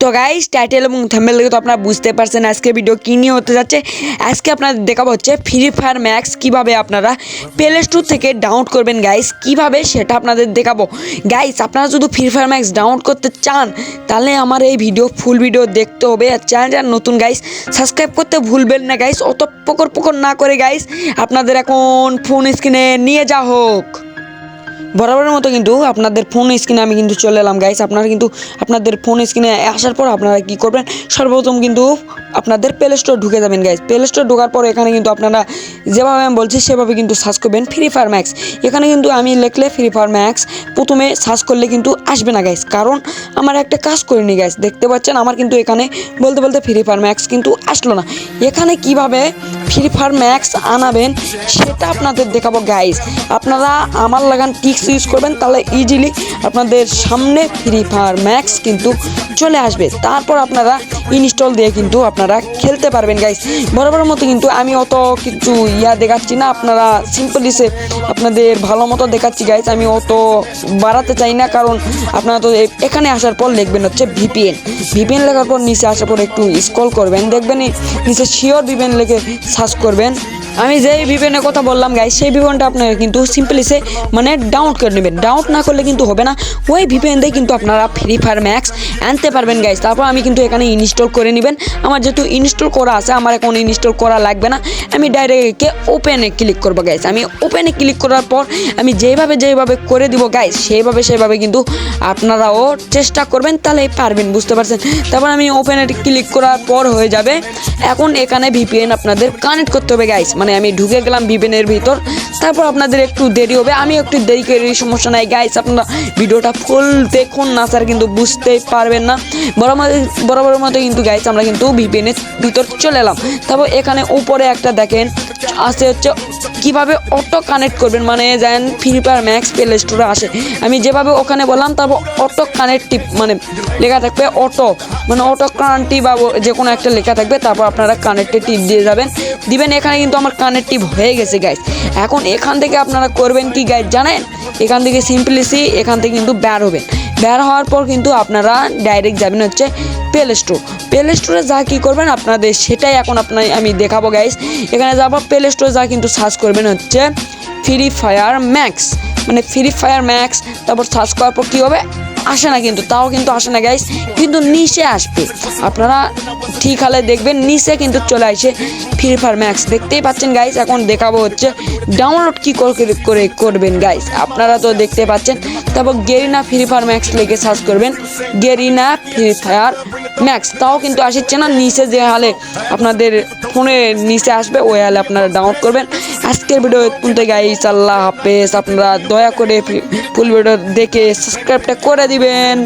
তো guys title এবং thumbnail দেখে তো আপনারা বুঝতে পারছেন আজকে ভিডিও কী নিয়ে হতে যাচ্ছে। আজকে আপনাদের দেখাবো হচ্ছে ফ্রি ফায়ার ম্যাক্স কীভাবে আপনারা প্লে স্টোর থেকে ডাউনলোড করবেন গাইস কীভাবে সেটা আপনাদের দেখাবো। গাইস আপনারা যদি ফ্রি ফায়ার ম্যাক্স ডাউনলোড করতে চান, তাহলে আমার এই ভিডিও ফুল ভিডিও দেখতে হবে। আর চ্যানেল চ্যানেলটা নতুন গাইস সাবস্ক্রাইব করতে ভুলবেন না গাইস অত পকর পকর না করে গাইস আপনাদের এখন ফোন স্ক্রিনে নিয়ে যা হোক। বরাবরের মতো কিন্তু আপনাদের ফোন স্ক্রিনে আমি কিন্তু চলে এলাম গাইস আপনারা কিন্তু আপনাদের ফোন স্ক্রিনে আসার পর আপনারা কি করবেন? সর্বপ্রথম কিন্তু আপনাদের প্লে স্টোর ঢুকে যাবেন গাইস প্লে স্টোর ঢোকার পর এখানে কিন্তু আপনারা যেভাবে আমি বলছি, সেভাবে কিন্তু সার্চ করবেন ফ্রি ফায়ার ম্যাক্স এখানে কিন্তু আমি লিখলে ফ্রি ফায়ার ম্যাক্স প্রথমে সার্চ করলে কিন্তু আসবে না গাইস কারণ আমার একটা কাজ করিনি গাইস দেখতে পাচ্ছেন, আমার কিন্তু এখানে বলতে বলতে ফ্রি ফায়ার ম্যাক্স কিন্তু আসলো না। এখানে কীভাবে ফ্রি ফায়ার ম্যাক্স আনাবেন, সেটা আপনাদের দেখাবো গাইস আপনারা আমার লাগান টিক্স ইউজ করবেন, তাহলে ইজিলি আপনাদের সামনে ফ্রি ফায়ার ম্যাক্স কিন্তু চলে আসবে। তারপর আপনারা ইনস্টল দিয়ে কিন্তু আপনারা খেলতে পারবেন গাইস বরাবর মতো কিন্তু আমি অত কিছু ইয়া দেখাচ্ছি না। আপনারা সিম্পলি সে আপনাদের ভালো মতো দেখাচ্ছি গাইস আমি অত বাড়াতে চাই না, কারণ আপনারা তো এখানে আসার পর দেখবেন হচ্ছে ভিপিএন ভিপিএন লেখার পর নিচে আসার পর একটু স্কল করবেন। দেখবেন নিচে শিওর ভিপিএন লেখে সার্চ করবেন। আমি যেই ভিপিএনের কথা বললাম গাইস সেই ভিপিএনটা আপনারা কিন্তু সিম্পলি সে মানে ডাউনলোড করে নেবেন। ডাউনলোড না করলে কিন্তু হবে না। ওই ভিপিএন দিয়ে কিন্তু আপনারা ফ্রি ফায়ার ম্যাক্স আনতে পারবেন গাইস তারপর আমি কিন্তু এখানে ইনস্টল করে নেবেন। আমার যেহেতু ইনস্টল করা আছে, আমার এখন ইনস্টল করা লাগবে না। আমি ডাইরেক্টকে ওপেনে ক্লিক করব গাইস আমি ওপেনে ক্লিক করার পর আমি যেভাবে যেভাবে করে দিব গাইস সেইভাবে সেইভাবে কিন্তু আপনারাও চেষ্টা করবেন, তাহলে পারবেন, বুঝতে পারছেন? তারপর আমি ওপেনে ক্লিক করার পর হয়ে যাবে। এখন এখানে ভিপিএন আপনাদের কানেক্ট করতে হবে গাইস মানে আমি ঢুকে গেলাম ভিপিএনের ভিতর। তারপর আপনাদের একটু দেরি হবে, আমি একটু দেরি করে সমস্যা নাই। গাইস আপনারা ভিডিওটা ফুল দেখুন না স্যার কিন্তু বুঝতে পারবেন না। বরাবর বরাবরের মতো কিন্তু গাইস আমরা কিন্তু ভিপিএনের ভিতর চলে এলাম। তারপর এখানে উপরে একটা দেখেন আছে হচ্ছে কীভাবে অটো কানেক্ট করবেন মানে যেন ফ্রি ফায়ার ম্যাক্স প্লে স্টোরে আসে। আমি যেভাবে ওখানে বললাম, তারপর অটো কানেক্টিভ মানে লেখা থাকবে অটো মানে অটো কানেক্টিভ বা যে কোনো একটা লেখা থাকবে, তারপর আপনারা কানেক্টে টিপ দিয়ে যাবেন। দিবেন, এখানে কিন্তু আমার কানেক্টিভ হয়ে গেছে গাইস এখন এখান থেকে আপনারা করবেন কি গাইস জানেন? এখান থেকে সিম্পলিসি এখান থেকে কিন্তু বের হবেন। বের হওয়ার পর কিন্তু আপনারা ডাইরেক্ট যাবেন হচ্ছে প্লে স্টোর প্লে স্টোরে যা কী করবেন আপনাদের সেটাই এখন আপনার আমি দেখাবো গাইস এখানে যাবার প্লে স্টোরে যা কিন্তু সার্চ করবেন হচ্ছে ফ্রি ফায়ার ম্যাক্স মানে ফ্রি ফায়ার ম্যাক্স তারপর সার্চ করার পর কী হবে? আসে না কিন্তু, তাও কিন্তু আসে না গাইস কিন্তু নিচে আসবে। আপনারা ঠিক হলে দেখবেন, নিচে কিন্তু চলে আসে ফ্রি ফায়ার ম্যাক্স দেখতেই পাচ্ছেন গাইস এখন দেখাবো হচ্ছে ডাউনলোড কী করে করে করবেন গাইস আপনারা তো দেখতে পাচ্ছেন, তারপর গেরিনা ফ্রি ফায়ার ম্যাক্স লিখে সার্চ করবেন। গেরিনা ফ্রি ফায়ার ম্যাক্স তাও কিন্তু আসছে না, নিচে যে হালে আপনাদের ফোনে নিচে আসবে, ওই হালে আপনারা ডাউনলোড করবেন। আজকের ভিডিও তুলতে গাইস আল্লাহ হাফেজ। আপনারা দয়া করে ফুল ভিডিও দেখে সাবস্ক্রাইবটা করে দিবেন।